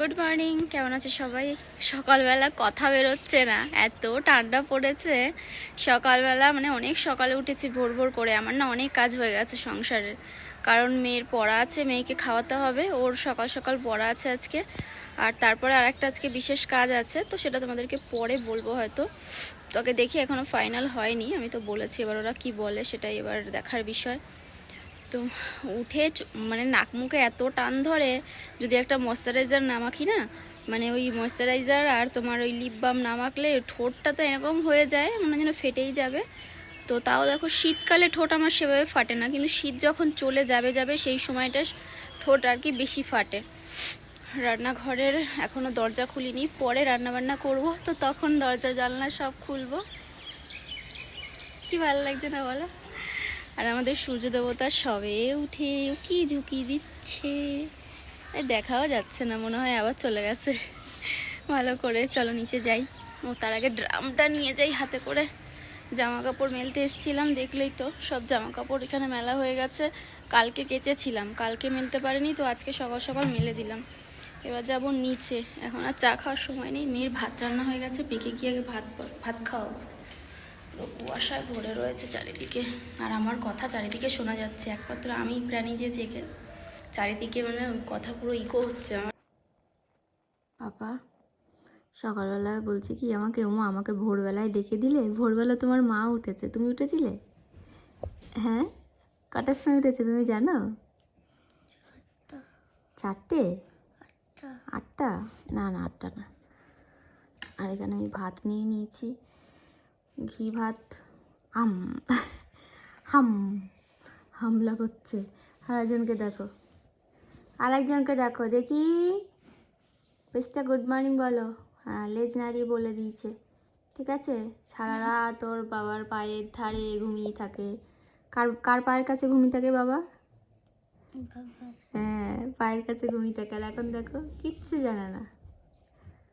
Good morning. কেমন আছে সবাই? সকালবেলা কথা বেরোচ্ছে না, এত ঠান্ডা পড়েছে। সকালবেলা মানে অনেক সকালে উঠেছি, ভোর ভোর করে। আমার না অনেক কাজ হয়ে গেছে সংসারের কারণ মেয়ের পড়া আছে, মেয়েকে খাওয়াতে হবে। ওর সকাল সকাল পড়া আছে আজকে। আর তারপরে আর একটা আজকে বিশেষ কাজ আছে, তো সেটা তোমাদেরকে পরে বলব হয়তো। তোকে দেখি এখনও ফাইনাল হয়নি, আমি তো বলেছি এবার ওরা কি বলে সেটাই এবার দেখার বিষয়। তো উঠে মানে নাক মুখে এত টান ধরে, যদি একটা ময়শ্চারাইজার না মাখি না মানে ওই ময়শ্চারাইজার আর তোমার ওই লিপ বাম না মাখলে ঠোঁটটা তো এরকম হয়ে যায়, মনে যেন ফেটেই যাবে। তো তাও দেখো শীতকালে ঠোঁট আমার সেভাবে ফাটে না, কিন্তু শীত যখন চলে যাবে যাবে সেই সময়টা ঠোঁট আর কি বেশি ফাটে। রান্নাঘরের এখনও দরজা খুলিনি, পরে রান্না বান্না করব, তো তখন দরজা জানলা সব খুলবো। কি ভালো লাগছে না বলো? আর আমাদের সূর্য দেবতা সবে উঠে উকি ঝুঁকি দিচ্ছে। দেখাও যাচ্ছে না, মনে হয় আবার চলে গেছে। ভালো করে চলো নিচে যাই। ও, তার আগে ড্রামটা নিয়ে যাই হাতে করে। জামা কাপড় মেলতে এসেছিলাম, দেখলেই তো সব জামা কাপড় এখানে মেলা হয়ে গেছে। কালকে কেচেছিলাম, কালকে মেলতে পারিনি তো আজকে সকাল সকাল মেলে দিলাম। এবার যাব নিচে। এখন আর চা খাওয়ার সময় নেই, মেয়ের ভাত রান্না হয়ে গেছে, পেকে গিয়ে আগে ভাত ভাত খাওয়াবো। পুরো কুয়াশায় ভরে রয়েছে চারিদিকে। আর আমার কথা চারিদিকে শোনা যাচ্ছে। একমাত্র আমি প্রাণী যে জেগে চারিদিকে মানে কথা পুরো ইকো হচ্ছে আমার। পাপা সকালবেলায় বলছে কি আমাকে ওমা আমাকে ভোরবেলায় ডেকে দিলে? ভোরবেলা তোমার মা উঠেছে। তুমি উঠেছিলে? হ্যাঁ? কটার সময় উঠেছে তুমি জানো? চারটে? আটটা? না না আটটা না। আর এখানে আমি ভাত নিয়ে নিয়েছি। ঘি ভাত আম হাম হামলা করছে আর একজনকে দেখো। আর একজনকে দেখো দেখি। বেশটা গুড মর্নিং বলো। হ্যাঁ লেজ নাড়িয়ে বলে দিয়েছে। ঠিক আছে? সারা রাত ওর বাবার পায়ের ধারে ঘুমিয়ে থাকে। কার কার পায়ের কাছে ঘুমিয়ে থাকে বাবা? হ্যাঁ পায়ের কাছে ঘুমিয়ে থাকে। আর এখন দেখো কিচ্ছু জানে না।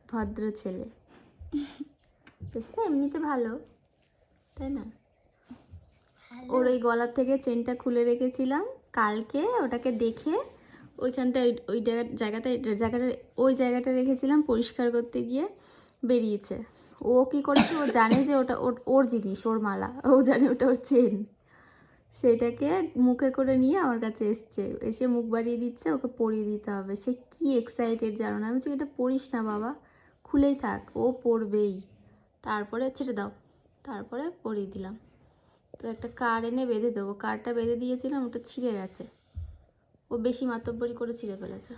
ভদ্র ছেলে। বেশটা এমনিতে ভালো। তাই না? ওর ওই গলার থেকে চেনটা খুলে রেখেছিলাম কালকে ওটাকে দেখে ওইখানটা ওই- ওই জায়গা- জায়গাটা জায়গাটা ওই জায়গাটা রেখেছিলাম পরিষ্কার করতে গিয়ে বেরিয়েছে। ও কি করেছে? ও জানে যে ওটা ওর- ওর জিনিস ওর মালা। ও জানে ওটা ওর চেন। সেটাকে মুখে করে নিয়ে আমার কাছে এসছে। এসে মুখ বাড়িয়ে দিচ্ছে ওকে পরিয়ে দিতে হবে। সে কি এক্সাইটেড জানো না? আমি বলছি এটা পড়িস না বাবা। খুলেই থাক ও পড়বেই তারপরে ছেড়ে দাও। তারপরে পরিয়ে দিলাম। তো একটা কার এনে বেঁধে দেবো। কারটা বেঁধে দিয়েছিলাম ওটা ছিঁড়ে গেছে। ও বেশি মাতব্বরি করে ছিঁড়ে ফেলেছে।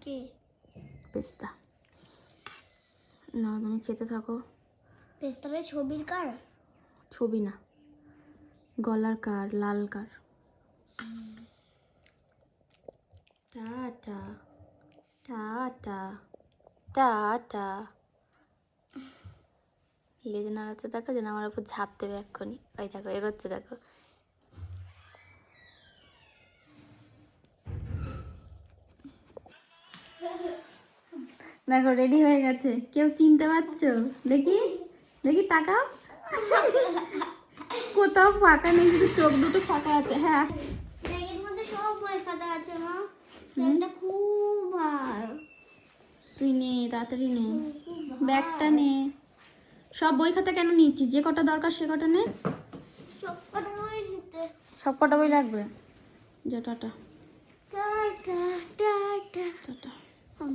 কে? পেস্তা। না তুমি খেতে থাকো। পেস্তারে ছবির কার ছবি না। গলার কার লাল কার টাটা। টাটা। টাটা। লেজ নাড়াচ্ছে দেখো যেন আমার উপর ঝাঁপ দেবে এক্ষুনি। ওই দেখো এগোচ্ছে দেখো। দেখো রেডি হয়ে গেছে। কেউ চিনতে পারছ? দেখি দেখি তাকাও। কোথাও ফাঁকা নেই শুধু চোখ দুটো ফাঁকা আছে। হ্যাঁ তুই নে তাড়াতাড়ি নে। ব্যাগটা নে। সব বই খাতা কেন নিয়েছিস? যে কটা দরকার সে কটা নে। সব কটা বই লাগবে? যা টাটা।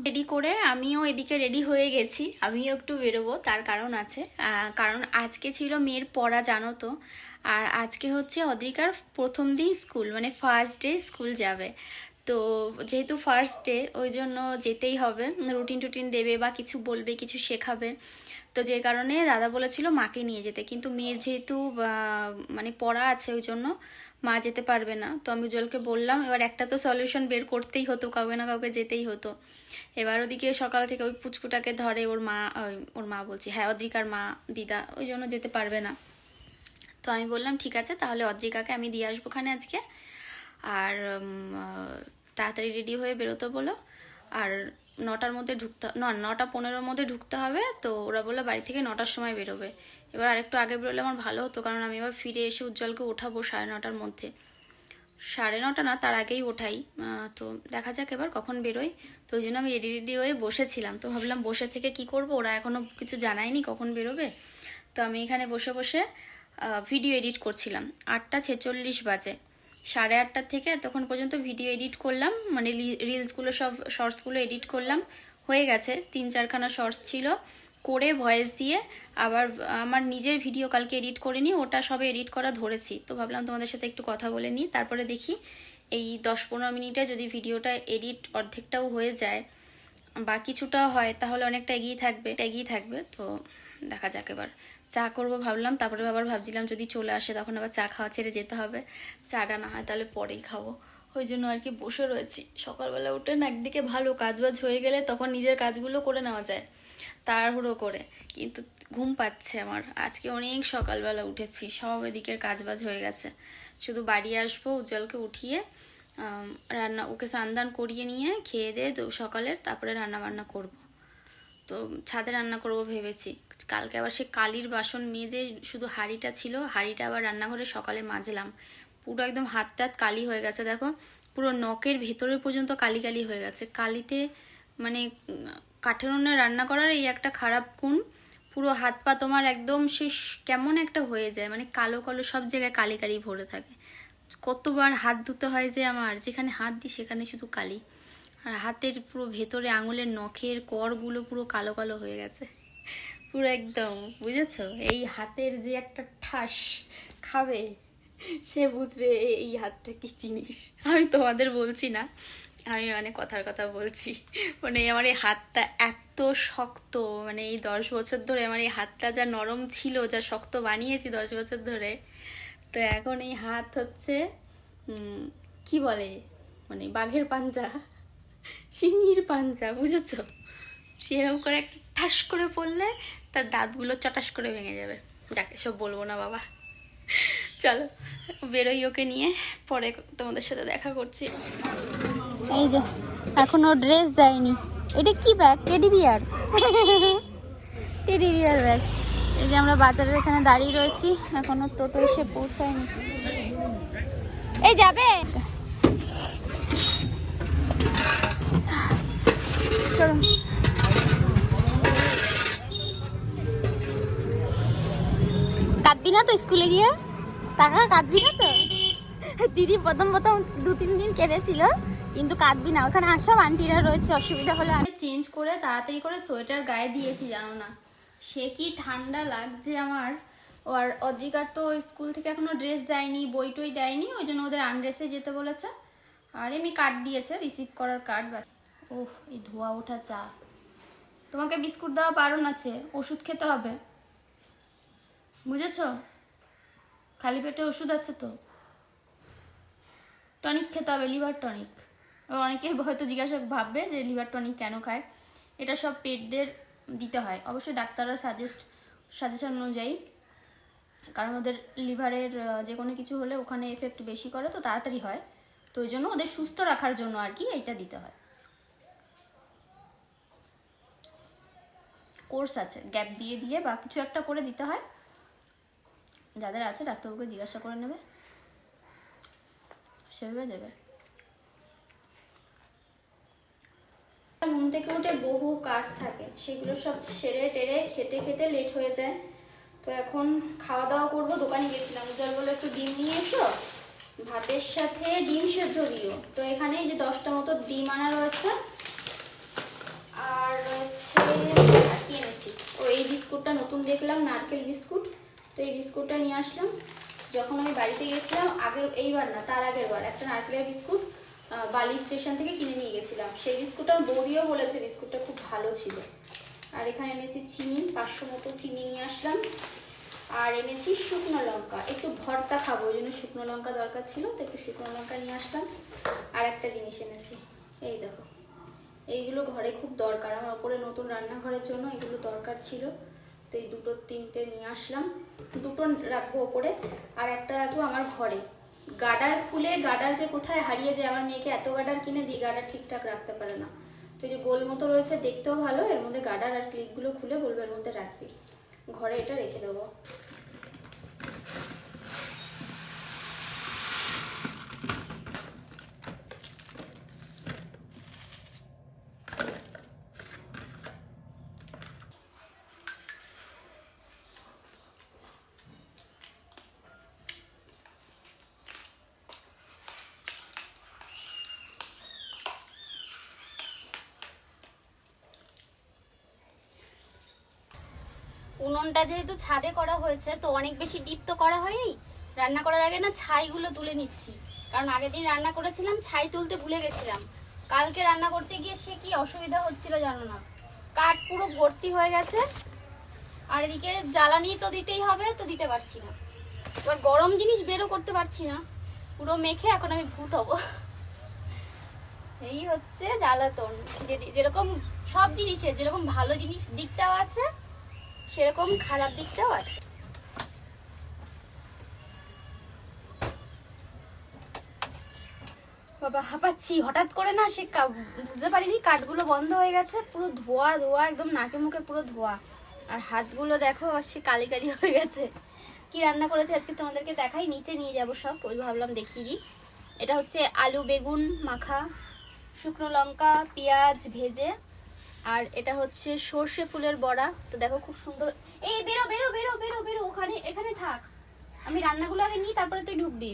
রেডি করে আমিও এদিকে রেডি হয়ে গেছি। আমিও একটু বেরোবো তার কারণ আছে। কারণ আজকে ছিল মেয়ের পড়া জানো তো। আর আজকে হচ্ছে অদ্রিকার প্রথম দিন স্কুল মানে ফার্স্ট ডে স্কুল যাবে। তো যেহেতু ফার্স্ট ডে ওই জন্য যেতেই হবে। রুটিন টুটিন দেবে বা কিছু বলবে কিছু শেখাবে। তো যে কারণে দাদা বলেছিল মাকে নিয়ে যেতে। কিন্তু মেয়ের যেহেতু মানে পড়া আছে ওই জন্য মা যেতে পারবে না। তো আমি উজ্জ্বলকে বললাম, এবার একটা তো সলিউশন বের করতেই হতো, কাউকে না কাউকে যেতেই হতো। এবার ওদিকে সকাল থেকে ওই পুচকুটাকে ধরে, ওর মা ওর মা বলছি হ্যাঁ অদ্রিকার মা, দিদা, ওই জন্য যেতে পারবে না। তো আমি বললাম, ঠিক আছে, তাহলে অদ্রিকাকে আমি দিয়ে আসব ওখানে আজকে। আর তাড়াতাড়ি রেডি হয়ে বেরোতো বলো। আর নটার মধ্যে ঢুকতে না, নটা পনেরোর মধ্যে ঢুকতে হবে, তো ওরা বলল বাড়ি থেকে নটার সময় বেরোবে। এবার আরেকটু আগে বেরোলে আমার ভালো হতো, কারণ আমি এবার ফিরে এসে উজ্জ্বলকে ওঠাবো সাড়ে নটার মধ্যে। সাড়ে নটা না, তার আগেই ওঠাই। তো দেখা যাক এবার কখন বেরোই। তো ওই জন্য আমি রেডি রেডি হয়ে বসেছিলাম। তো ভাবলাম বসে থেকে কি করব? ওরা এখনও কিছু জানায়নি কখন বেরোবে। তো আমি এখানে বসে বসে ভিডিও এডিট করছিলাম। আটটা ছেচল্লিশ বাজে। সাড়ে আটটার থেকে তখন পর্যন্ত ভিডিও এডিট করলাম মানে রিলসগুলো সব শর্টসগুলো এডিট করলাম। হয়ে গেছে, তিন চারখানা শর্টস ছিল, করে ভয়েস দিয়ে আবার, আমার নিজের ভিডিও কালকে এডিট করে নিই ওটা সবে এডিট করা ধরেছি। তো ভাবলাম তোমাদের সাথে একটু কথা বলে নিই, তারপরে দেখি এই দশ পনেরো মিনিটে যদি ভিডিওটা এডিট অর্ধেকটাও হয়ে যায়, বা কিছুটা হয়, তাহলে অনেকটা এগিয়ে থাকবে এগিয়ে থাকবে, তো দেখা যাক এবার। চা করব ভাবলাম, তারপরে আবার ভাবছিলাম যদি চলে আসে তখন আবার চা খাওয়া ছেড়ে যেতে হবে। চাটা না হয় তাহলে পরেই খাব। ওই জন্য আর কি বসে রয়েছি। সকালবেলা উঠে না একদিকে ভালো কাজ বাজ হয়ে গেলে তখন নিজের কাজগুলো করে নেওয়া যায়। তাড়াহুড়ো করে। কিন্তু ঘুম পাচ্ছে আমার। আজকে অনেক সকালবেলা উঠেছি, সব এদিকের কাজ বাজ হয়ে গেছে। শুধু বাড়ি আসব, উজ্জ্বলকে উঠিয়ে রান্না, ওকে স্নান করিয়ে নিয়ে খেয়ে দিয়ে সকালের তারপরে রান্না বান্না করব। তো ছাদে রান্না করব ভেবেছি। কালকে আবার সে কালির বাসন মেজে শুধু হাঁড়িটা ছিল, হাঁড়িটা আবার রান্নাঘরে সকালে মাজলাম। পুরো একদম হাত টাত কালি হয়ে গেছে, দেখো। পুরো নখের ভেতরে পর্যন্ত কালি কালি হয়ে গেছে। কালিতে মানে কাঠের উনুনে রান্না করার এই একটা খারাপ গুণ, পুরো হাত পা তোমার একদম সে কেমন একটা হয়ে যায় মানে কালো কালো সব জায়গায় কালি কালি ভরে থাকে। কতবার হাত ধুতে হয় যে আমার, যেখানে হাত দিই সেখানে শুধু কালি। আর হাতের পুরো ভেতরে আঙুলের নখের করগুলো পুরো কালো কালো হয়ে গেছে। পুরো একদম, বুঝেছ? এই হাতের যে একটা ঠাস খাবে, সে বুঝবে এই হাতটা কি জিনিস। আমি তোমাদের বলছি না, আমি মানে কথার কথা বলছি। মানে আমার এই হাতটা এত শক্ত মানে এই দশ বছর ধরে আমার এই হাতটা যা নরম ছিল, যা শক্ত বানিয়েছি দশ বছর ধরে, তো এখন এই হাত হচ্ছে কি বলে? মানে বাঘের পাঞ্জা সিংহির পাঞ্জা, বুঝেছ? সেরকম করে একটা ঠাস করে পড়লে তার দাঁতগুলো চটাস করে ভেঙে যাবে। যাক এসব বলব না বাবা। চলো বেরোই ওকে নিয়ে পরে তোমাদের সাথে দেখা করছি। এই যে এখনও ড্রেস দেয়নি। এটা কি bag teddy bear teddy bear bag এই যে আমরা বাজারের এখানে দাঁড়িয়ে রয়েছি এখনও টোটো এসে পৌঁছায়নি। এই যাবে? কাঁদবি না তো স্কুলে গিয়ে? টাকা কাঁদবি না তো? দিদি প্রথম প্রথম দু তিন দিন কেঁদেছিল কিন্তু কাঁদবি না। ওখানে আর সব আন্টিরা রয়েছে অসুবিধা হলে চেঞ্জ করে তাড়াতাড়ি করে সোয়েটার গায়ে দিয়েছি জানো না। সে কি ঠান্ডা লাগছে আমার। আর অদ্রিকার তো স্কুল থেকে এখনও ড্রেস দেয়নি বই টই দেয়নি ওই জন্য ওদের আনড্রেসে যেতে বলেছে। আর এমনি কার্ড দিয়েছে রিসিভ করার কার্ড বা ওহ এই ধোয়া ওঠা চা। তোমাকে বিস্কুট দেওয়া বারণ আছে ওষুধ খেতে হবে। বুঝেছ? খালি পেটে ওষুধ আছে তো। টনিক খেতে হবে লিভার টনিক অনেকে হয়তো জিজ্ঞাসা ভাববে যে লিভার টনিক কেন খায়? এটা সব পেটদের দিতে হয়। অবশ্যই ডাক্তাররা সাজেস্ট সাজেশন অনুযায়ী। কারণ ওদের লিভারের যে কোনো কিছু হলে ওখানে এফেক্ট বেশি করে, তো তাড়াতাড়ি হয়। তো ওই জন্য ওদের সুস্থ রাখার জন্য আর কি এইটা দিতে হয়। কোর্স আছে। গ্যাপ দিয়ে দিয়ে বা কিছু একটা করে দিতে হয়। যাদের আছে ডাক্তারবাবুকে জিজ্ঞাসা করে নেবে। সেভাবে দেবে। ঘুম থেকে উঠে বহু কাজ থাকে। সেগুলো সব সেরে টেরে খেতে খেতে লেট হয়ে যায়। তো এখন খাওয়া দাওয়া করব, দোকানে গেছিলাম। উজ্জ্বল বলে একটু ডিম নিয়ে এসো। ভাতের সাথে ডিম সেদ্ধ দিও। তো এখানে যে দশটা মতো ডিম আনা রয়েছে। আর রয়েছে কি এনেছি? ও এই বিস্কুটটা নতুন দেখলাম, নারকেল বিস্কুট। তো এই বিস্কুটটা নিয়ে আসলাম। যখন আমি বাড়িতে গেছিলাম আগের এইবার না, তার আগের বার একটা নারকেলের বিস্কুট বালি স্টেশন থেকে কিনে নিয়ে গেছিলাম। সেই বিস্কুটটা বৌদিও বলেছে, বিস্কুটটা খুব ভালো ছিল। আর এখানে এনেছি চিনি, পাঁচশো মতো চিনি নিয়ে আসলাম। আর এনেছি শুকনো লঙ্কা। একটু ভর্তা খাব, ওই জন্য শুকনো লঙ্কা দরকার ছিল, তো একটু শুকনো লঙ্কা নিয়ে আসলাম। আর একটা জিনিস এনেছি, এই দেখো। এইগুলো ঘরে খুব দরকার, আমার ওপরে নতুন রান্নাঘরের জন্য এগুলো দরকার ছিল। তো এই দুটো তিনটে নিয়ে আসলাম। দুটো রাখব ওপরে, আর একটা রাখব আমার ঘরে। গাডার খুলে গাডার যে কোথায় হারিয়ে যায়, আমার মেয়েকে এত গাডার কিনে দিই গাডার ঠিকঠাক রাখতে পারে না। তো যে গোল মতো রয়েছে, দেখতেও ভালো, এর মধ্যে গাডার আর ক্লিপগুলো খুলে বলব এর মধ্যে রাখবি। ঘরে এটা রেখে দেবো। উনুনটা যেহেতু ছাদে করা হয়েছে, তো অনেক বেশি ডিপ তো করা হয়নি। রান্না করার আগে না ছাইগুলো তুলে নিচ্ছি। কারণ আগের দিন রান্না করেছিলাম, ছাই তুলতে ভুলে গেছিলাম। কালকে রান্না করতে গিয়ে সে কি অসুবিধা হচ্ছিল জানো না। কাঠ পুরো ভর্তি হয়ে গেছে। আর এদিকে জ্বালানি তো দিতেই হবে, তো দিতে পারছি না। এবার গরম জিনিস বেরও করতে পারছি না। পুরো মেখে এখন আমি ভূত হব। এই হচ্ছে জ্বালাতন। যে যেরকম সব জিনিসের, যেরকম ভালো জিনিস দিকটাও আছে সেরকম খারাপ দিকটাও আছে। বাবা, হাঁপাচ্ছি। হঠাৎ করে না সে বুঝতে পারিনি, কাঠগুলো বন্ধ হয়ে গেছে, পুরো ধোয়া ধোয়া, একদম নাকে মুখে পুরো ধোয়া। আর হাতগুলো দেখো সে কালি কালি হয়ে গেছে। কি রান্না করেছে আজকে তোমাদেরকে দেখাই, নিচে নিয়ে যাব সব, ওই ভাবলাম দেখিয়ে দিই। এটা হচ্ছে আলু বেগুন মাখা, শুকনো লঙ্কা, পেঁয়াজ ভেজে আর এটা হচ্ছে সর্ষে ফুলের বড়া। তো দেখো খুব সুন্দর। এই, বেরো বেরো বেরো বেরো বেরো, ওখানে, এখানে থাক। আমি রান্নাগুলো আগে নিই, তারপরে তুই ঢুকবি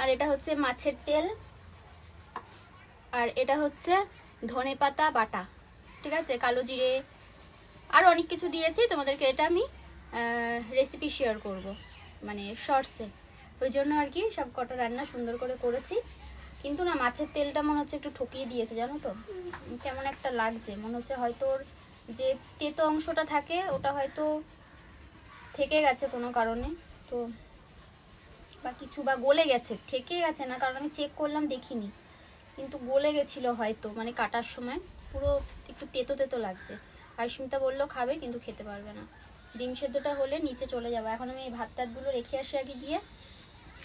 আর এটা হচ্ছে মাছের তেল। আর এটা হচ্ছে ধনে পাতা বাটা। ঠিক আছে? কালো জিরে। আর অনেক কিছু দিয়েছি, তোমাদেরকে এটা আমি রেসিপি শেয়ার করব। মানে শর্টসে ওই জন্য আর কি সব কটা রান্না সুন্দর করে করেছি। কিন্তু না, মাছের তেলটা মনে হচ্ছে একটু ঠকিয়ে দিয়েছে, জানো তো? কেমন একটা লাগছে। মনে হচ্ছে হয়তো ওর যে তেতো অংশটা থাকে, ওটা হয়তো থেকে গেছে কোনো কারণে। তো বা কিছু বা গলে গেছে, থেকে গেছে না, কারণ আমি চেক করলাম, দেখিনি। কিন্তু গলে গেছিল হয়তো মানে কাটার সময়। পুরো একটু তেতো তেতো লাগছে। আয়ুস্মিতা বলল, খাবে, কিন্তু খেতে পারবে না। ডিম সেদ্ধটা হলে নিচে চলে যাব। এখন আমি এই ভাত টাতগুলো রেখে আসি আগে গিয়ে।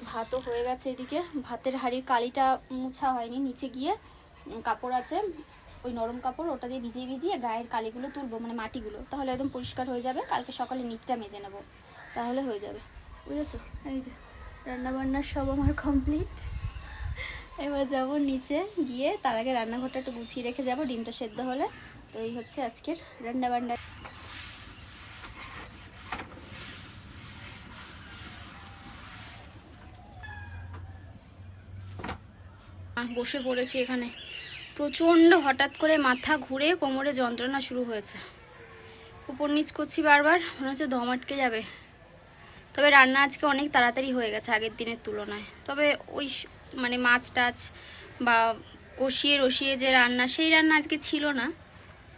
ভাতও হয়ে গেছে এদিকে। ভাতের হাঁড়ির কালিটা মুছা হয়নি, নিচে গিয়ে কাপড় আছে, ওই নরম কাপড়, ওটা দিয়ে ভিজিয়ে ভিজিয়ে গায়ের কালিগুলো তুলবো মানে মাটিগুলো। তাহলে একদম পরিষ্কার হয়ে যাবে, কালকে সকালে নিচটা মেজে নেব। তাহলে হয়ে যাবে। বুঝেছ? এই যে, রান্নাবান্না সব আমার কমপ্লিট। এবার যাব নিচে গিয়ে, তার আগে রান্নাঘরটা একটু গুছিয়ে রেখে যাব, ডিমটা সেদ্ধ হলে। তো এই হচ্ছে আজকের রান্নাবান্না। বসে পড়েছি এখানে। প্রচণ্ড হঠাৎ করে মাথা ঘুরে কোমরে যন্ত্রণা শুরু হয়েছে। উপর নিচ করছি বারবার, মনে হচ্ছে দম আটকে যাবে। তবে রান্না আজকে অনেক তাড়াতাড়ি হয়ে গেছে আগের দিনের তুলনায়। তবে ওই মানে মাছ টাছ বা কষিয়ে রসিয়ে যে রান্না, সেই রান্না আজকে ছিল না।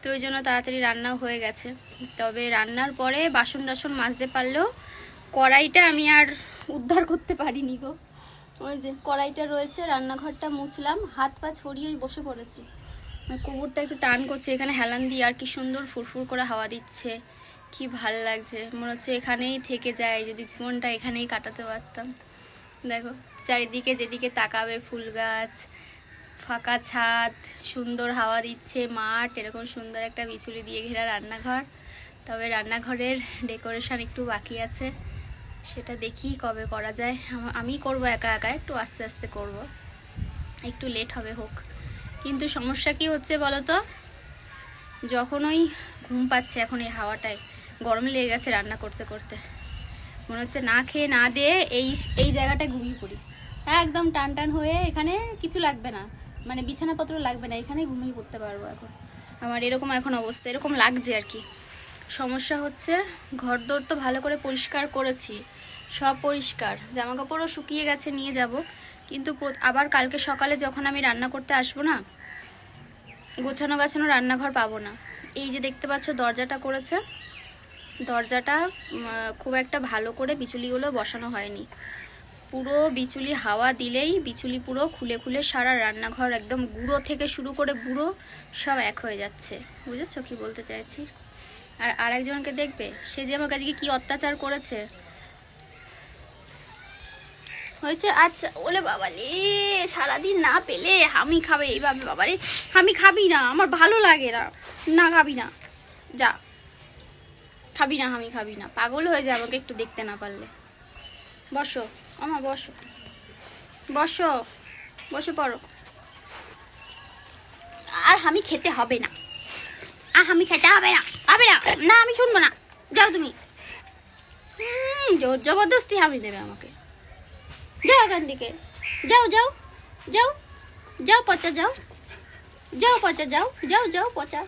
তো ওই জন্য তাড়াতাড়ি রান্নাও হয়ে গেছে। তবে রান্নার পরে বাসন টাসন মাজতে পারলেও কড়াইটা আমি আর উদ্ধার করতে পারিনি গো। ওই যে কড়াইটা রয়েছে, রান্নাঘরটা মুছলাম, হাত পা ছড়িয়ে বসে পড়েছি। আর কোমরটা একটু টান করছে, এখানে হেলান দিয়ে আর কি সুন্দর ফুরফুর করে হাওয়া দিচ্ছে। কি ভালো লাগছে, মনে হচ্ছে এখানেই থেকে যায়, যদি জীবনটা এখানেই কাটাতে পারতাম। দেখো, চারিদিকে যেদিকে তাকাবে ফুল গাছ, ফাঁকা ছাদ, সুন্দর হাওয়া দিচ্ছে, মাঠ, এরকম সুন্দর একটা বিচুলি দিয়ে ঘেরা রান্নাঘর। তবে রান্নাঘরের ডেকোরেশন একটু বাকি আছে। সেটা দেখি কবে করা যায়। আম- করব একা একা, একটু আস্তে আস্তে করব। একটু লেট হবে হোক। কিন্তু সমস্যা কি হচ্ছে বলো তো যখন ওই ঘুম পাচ্ছে এখন এই হাওয়াটায়, গরম লেগে গেছে রান্না করতে করতে। মনে হচ্ছে না খেয়ে না দিয়ে এই এই জায়গাটায় ঘুমিয়ে পড়ি। একদম টান টান হয়ে এখানে কিছু লাগবে না। মানে বিছানাপত্র লাগবে না, এখানেই ঘুমিয়ে পড়তে পারব এখন। আমার এরকম এখন অবস্থা, এরকম লাগছে আর কি। সমস্যা হচ্ছে ঘর দোর তো ভালো করে পরিষ্কার করেছি। সব পরিষ্কার জামা কাপড়ও শুকিয়ে গেছে, নিয়ে যাব। কিন্তু আবার কালকে সকালে যখন আমি রান্না করতে আসব না গোছানো গাছানো রান্নাঘর পাবো না। এই যে দেখতে পাচ্ছ, দরজাটা করেছে। দরজাটা খুব একটা ভালো করে বিচুলিগুলো বসানো হয়নি। পুরো বিচুলি হাওয়া দিলেই বিচুলি পুরো খুলে খুলে সারা রান্নাঘর একদম গুঁড়ো থেকে শুরু করে বুড়ো সব এক হয়ে যাচ্ছে। বুঝেছ কি বলতে চাইছি? আর আরেকজনকে দেখবে? সে যে আমার কাছে কি অত্যাচার করেছে? হয়েছে। আচ্ছা ওলে বাবা লে সারাদিন না পেলে আমি খাবে এইভাবে বাবারে। আমি খাবি না, আমার ভালো লাগে না। না খাবি না। যা। খাবি না আমি খাবি না। পাগল হয়ে যায় আমাকে একটু দেখতে না পারলে। বসো আমার বসো। বসো, বসে পড়ো। আর আমি খেতে হবে না। আর আমি খেতে হবে না। হবে না। না, আমি শুনব না। যাও তুমি। জোর জবরদস্তি আমি দেবে আমাকে। যাও এখান থেকে যাও যাও যাও যাও পচা যাও যাও পচা যাও যাও যাও পচা